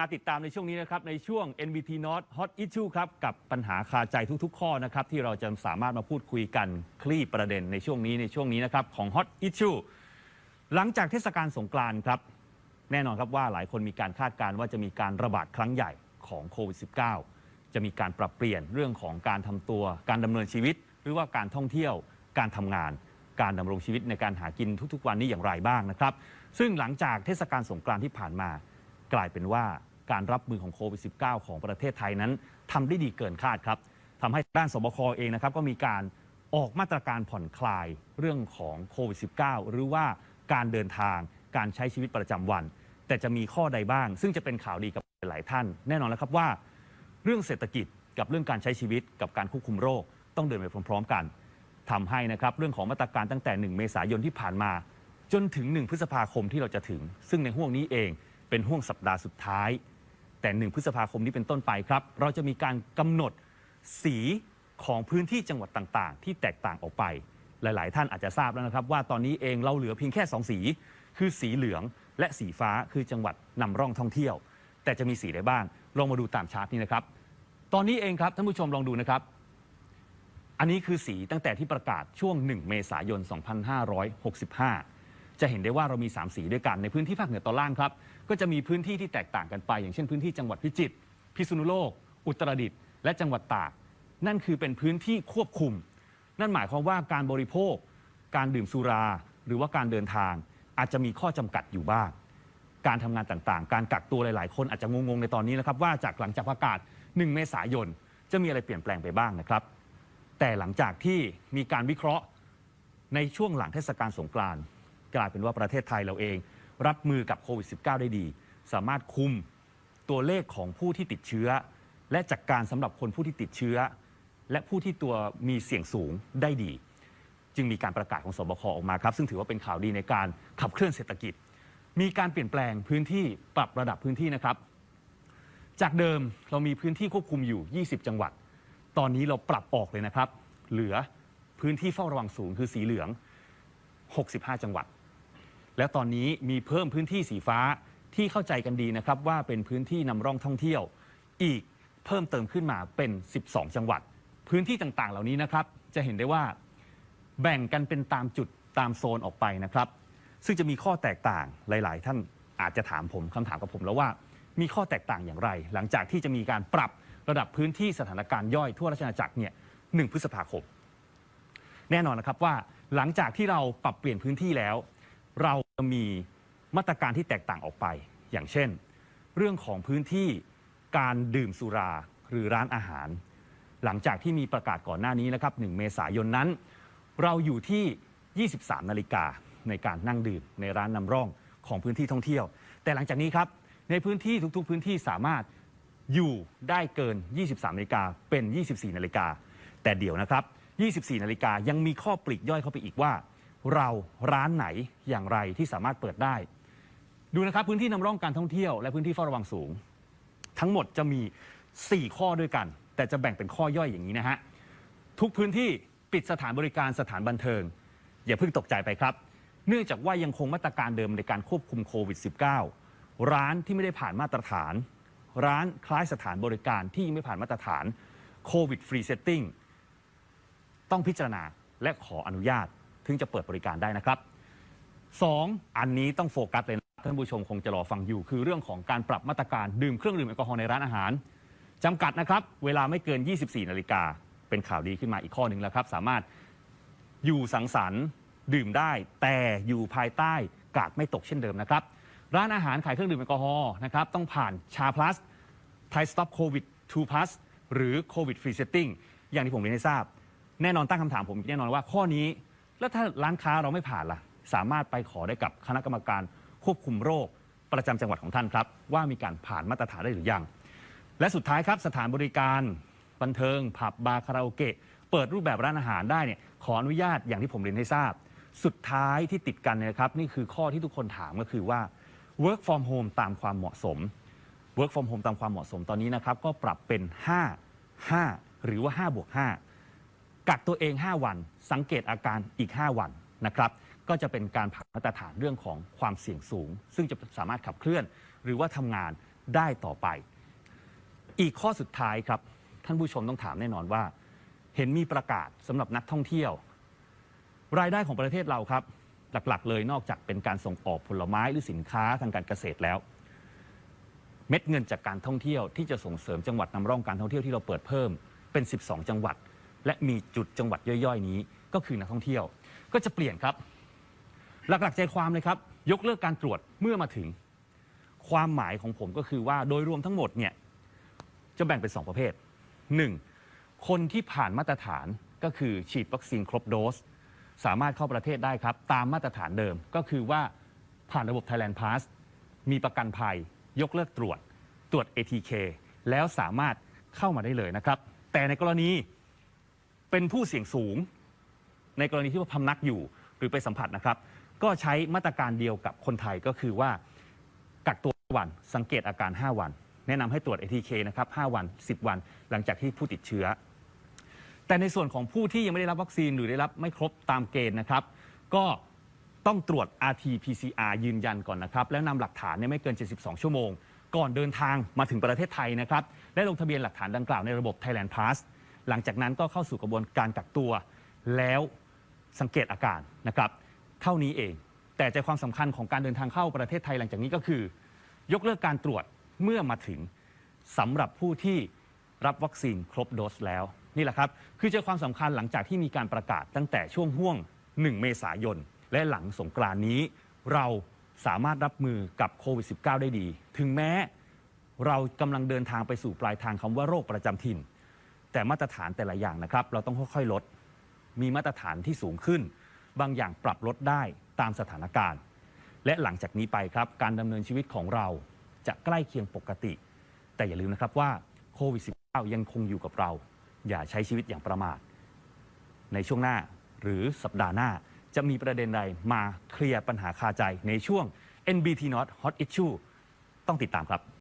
มาติดตามในช่วงนี้นะครับ ในช่วง NBT Not Hot Issue ครับ กับปัญหาคาใจทุกๆ ข้อนะครับ ที่เราจะสามารถมาพูดคุยกันคลี่ประเด็นในช่วงนี้ในช่วงนี้นะครับ ของ Hot Issue หลังจากเทศกาลสงกรานต์ครับ แน่นอนครับว่าหลายคนมีการคาดการณ์ว่าจะมีการระบาดครั้งใหญ่ของโควิด -19 จะมีการปรับเปลี่ยนเรื่องของการทำตัว การดำเนินชีวิต หรือว่าการท่องเที่ยว การทำงาน การดำรงชีวิตในการหากินทุกๆ วันนี้อย่างไรบ้างนะครับ ซึ่งหลังจากเทศกาลสงกรานต์ที่ผ่านมากลายเป็นว่า การรับมือของโควิด -19 ของประเทศไทยนั้นทำได้ดีเกินคาดครับทำให้ด้านสบคเองนะครับก็มีการออกมาตรการผ่อนคลายเรื่องของโควิด -19 หรือว่าการเดินทางการใช้ชีวิตประจำวัน แต่จะมีข้อใดบ้าง ซึ่งจะเป็นข่าวดีกับหลายท่าน แน่นอนแล้วครับว่า เรื่องเศรษฐกิจกับเรื่องการใช้ชีวิตกับการควบคุมโรคต้องเดินไปพร้อม ๆ กันทำให้นะครับเรื่องของมาตรการตั้งแต่ 1 เมษายนที่ผ่านมา จนถึง 1 พฤษภาคมที่เราจะถึง ซึ่งในห่วงนี้เองเป็นห่วงสัปดาห์สุดท้าย แต่ 1 พฤษภาคมนี้เป็นต้นไปครับ เราจะมีการกำหนดสีของพื้นที่จังหวัดต่างๆ ที่แตกต่างออกไป หลาย ๆ ท่านอาจจะทราบแล้วนะครับ ว่าตอนนี้เองเราเหลือเพียงแค่ 2 สี คือสีเหลืองและสีฟ้าคือจังหวัดนำร่องท่องเที่ยว แต่จะมีสีใดบ้างลองมาดูตามชาร์ตนี้นะครับ ตอนนี้เองครับท่านผู้ชมลองดูนะครับ อันนี้คือสีตั้งแต่ที่ประกาศช่วง 1 เมษายน 2565 จะเห็นได้ว่าเรามี 3 สีด้วยกันในพื้นที่ภาคเหนือตอนล่างครับ ก็จะมีพื้นที่ที่แตกต่างกันไป อย่างเช่นพื้นที่จังหวัดพิจิตรพิษณุโลก อุตรดิตถ์และจังหวัดตาก นั่นคือเป็นพื้นที่ควบคุม นั่นหมายความว่าการบริโภค การดื่มสุรา หรือว่าการเดินทาง อาจจะมีข้อจำกัดอยู่บ้าง การทำงานต่างๆ การกักตัวหลายๆ คนอาจจะงงๆในตอนนี้นะครับว่าจากหลังจากประกาศ 1 เมษายนจะมีอะไรเปลี่ยนแปลงไปบ้างนะครับแต่หลังจากที่มีการวิเคราะห์ในช่วงหลังเทศกาลสงกรานต์ กลายเป็นว่าประเทศไทยเราเอง รับมือกับโควิด -19 ได้ดี สามารถคุมตัวเลขของผู้ที่ติดเชื้อ และจัดกการสำหรับคนผู้ที่ติดเชื้อ และผู้ที่ตัวมีเสี่ยงสูงได้ดี จึงมีการประกาศของสบคออกมาครับ ซึ่งถือว่าเป็นข่าวดีในการขับเคลื่อนเศรษฐกิจ มีการเปลี่ยนแปลงพื้นที่ปรับระดับพื้นที่นะครับ จากเดิมเรามีพื้นที่ควบคุมอยู่ 20 จังหวัด ตอนนี้เราปรับออกเลยนะครับ เหลือพื้นที่เฝ้าระวังสูงคือสีเหลือง 65 จังหวัด และตอนนี้มีเพิ่มพื้นที่สีฟ้าที่เข้าใจกันดีนะครับว่าเป็นพื้นที่นำร่องท่องเที่ยว อีกเพิ่มเติมขึ้นมาเป็น 12 จังหวัด พื้นที่ต่างๆ เหล่านี้นะครับ จะเห็นได้ว่าแบ่งกันเป็นตามจุดตามโซนออกไปนะครับ ซึ่งจะมีข้อแตกต่างหลาย ๆ ท่านอาจจะถามผมคำถามกับผมแล้วว่ามีข้อแตกต่างอย่างไร หลังจากที่จะมีการปรับระดับพื้นที่สถานการณ์ย่อยทั่วราชอาณาจักรเนี่ยหพฤษภาคม แน่นอนนะครับว่าหลังจากที่เราปรับเปลี่ยนพื้นที่แล้ว เราจะมีมาตรการที่แตกต่างออกไป อย่างเช่น เรื่องของพื้นที่การดื่มสุราหรือร้านอาหาร หลังจากที่มีประกาศก่อนหน้านี้นะครับ 1 เมษายนนั้น เราอยู่ที่ 23 นาฬิกาในการนั่งดื่มในร้านนำร่องของพื้นที่ท่องเที่ยว แต่หลังจากนี้ครับ ในพื้นที่ทุก ๆ พื้นที่สามารถอยู่ได้เกิน 23 นาฬิกาเป็น 24 นาฬิกาแต่เดี๋ยวนะครับ 24 นาฬิกายังมีข้อปลีกย่อยเข้าไปอีกว่า เราร้านไหนอย่างไรที่สามารถเปิดได้ ดูนะครับพื้นที่นำร่องการท่องเที่ยวและพื้นที่เฝ้าระวังสูง ทั้งหมดจะมี 4 ข้อด้วยกัน แต่จะแบ่งเป็นข้อย่อยอย่างนี้นะฮะทุกพื้นที่ปิดสถานบริการสถานบันเทิง อย่าเพิ่งตกใจไปครับ เนื่องจากว่ายังคงมาตรการเดิมในการควบคุมโควิด -19 ร้านที่ไม่ได้ผ่านมาตรฐาน ร้านคล้ายสถานบริการที่ยังไม่ผ่านมาตรฐานโควิดฟรีเซตติ้งต้องพิจารณาและขออนุญาต ถึงจะเปิดบริการได้นะครับ 2. อันนี้ต้องโฟกัสเลยนะท่านผู้ชมคงจะรอฟังอยู่ คือเรื่องของการปรับมาตรการดื่มเครื่องดื่มแอลกอฮอล์ในร้านอาหารจำกัดนะครับ เวลาไม่เกิน 24 นาฬิกา เป็นข่าวดีขึ้นมาอีกข้อหนึ่งแล้วครับ สามารถอยู่สังสรรค์ดื่มได้ แต่อยู่ภายใต้กาดไม่ตกเช่นเดิมนะครับ ร้านอาหารขายเครื่องดื่มแอลกอฮอล์นะครับต้องผ่านชาพลัสไทยสต็อปโควิด2 plus หรือโควิดฟรีเซตติ้งอย่างที่ผมเรียนให้ทราบ แน่นอนตั้งคำถามผมแน่นอนว่าข้อนี้ แล้วถ้าร้านค้าเราไม่ผ่านล่ะ สามารถไปขอได้กับคณะกรรมการควบคุมโรคประจำจังหวัดของท่านครับ ว่ามีการผ่านมาตรฐานได้หรือยัง และสุดท้ายครับสถานบริการบันเทิง ผับบาร์คาราโอเกะเปิดรูปแบบร้านอาหารได้เนี่ยขออนุญาตอย่างที่ผมเรียนให้ทราบ สุดท้ายที่ติดกันนี่ยครับนี่คือข้อที่ทุกคนถามก็คือว่า work from home ตามความเหมาะสม work from home ตามความเหมาะสมตอนนี้นะครับก็ปรับเป็น 5 5 หรือว่า 5 บวก 5 กักตัวเอง 5 วัน สังเกตอาการอีก 5 วันนะครับก็จะเป็นการผ่านมาตรฐานเรื่องของความเสี่ยงสูง ซึ่งจะสามารถขับเคลื่อน หรือว่าทำงานได้ต่อไป อีกข้อสุดท้ายครับ ท่านผู้ชมต้องถามแน่นอนว่า เห็นมีประกาศสำหรับนักท่องเที่ยว รายได้ของประเทศเราครับ หลักๆ เลยนอกจากเป็นการส่งออกผลไม้หรือสินค้าทางการเกษตรแล้ว เม็ดเงินจากการท่องเที่ยวที่จะส่งเสริมจังหวัดนำร่องการท่องเที่ยวที่เราเปิดเพิ่มเป็น 12 จังหวัด และมีจุดจังหวัดย่อยๆ นี้ ก็คือนักท่องเที่ยว ก็จะเปลี่ยนครับ หลักๆใจความเลยครับ ยกเลิกการตรวจเมื่อมาถึง ความหมายของผมก็คือว่าโดยรวมทั้งหมดเนี่ยจะแบ่งเป็น 2 ประเภท 1. คนที่ผ่านมาตรฐานก็คือฉีดวัคซีนครบโดส สามารถเข้าประเทศได้ครับ ตามมาตรฐานเดิมก็คือว่าผ่านระบบ Thailand Pass มีประกันภัย ยกเลิกตรวจตรวจ ATK แล้วสามารถเข้ามาได้เลยนะครับ แต่ในกรณี เป็นผู้เสี่ยงสูง ในกรณีที่ว่าพำนักอยู่หรือไปสัมผัสนะครับ ก็ใช้มาตรการเดียวกับคนไทยก็คือว่ากักตัววันสังเกตอาการ 5 วัน แนะนำให้ตรวจ ATK นะครับ 5 วัน 10 วัน หลังจากที่ผู้ติดเชื้อ แต่ในส่วนของผู้ที่ยังไม่ได้รับวัคซีนหรือได้รับไม่ครบตามเกณฑ์นะครับ ก็ต้องตรวจ RT-PCR ยืนยันก่อนนะครับ แล้วนำหลักฐานเนี่ยไม่เกิน 72 ชั่วโมง ก่อนเดินทางมาถึงประเทศไทยนะครับ ได้ลงทะเบียนหลักฐานดังกล่าวในระบบ Thailand Pass หลังจากนั้นก็เข้าสู่กระบวนการกักตัว แล้วสังเกตอาการนะครับเท่านี้เอง แต่ใจความสำคัญของการเดินทางเข้าประเทศไทยหลังจากนี้ก็คือ ยกเลิกการตรวจเมื่อมาถึงสำหรับผู้ที่รับวัคซีนครบโดสแล้วนี่แหละครับ คือใจความสำคัญหลังจากที่มีการประกาศตั้งแต่ช่วงห่วง 1 เมษายน และหลังสงกรานนี้ เราสามารถรับมือกับโควิด -19 ได้ดี ถึงแม้เรากำลังเดินทางไปสู่ปลายทางคำว่าโรคประจำถิ่น แต่มาตรฐานแต่ละอย่างนะครับ เราต้องค่อยๆลด มีมาตรฐานที่สูงขึ้น บางอย่างปรับลดได้ตามสถานการณ์ และหลังจากนี้ไปครับ การดำเนินชีวิตของเราจะใกล้เคียงปกติ แต่อย่าลืมนะครับว่าโควิด -19 ยังคงอยู่กับเรา อย่าใช้ชีวิตอย่างประมาท ในช่วงหน้าหรือสัปดาห์หน้าจะมีประเด็นใดมาเคลียร์ปัญหาคาใจในช่วง NBT Not Hot Issue ต้องติดตามครับ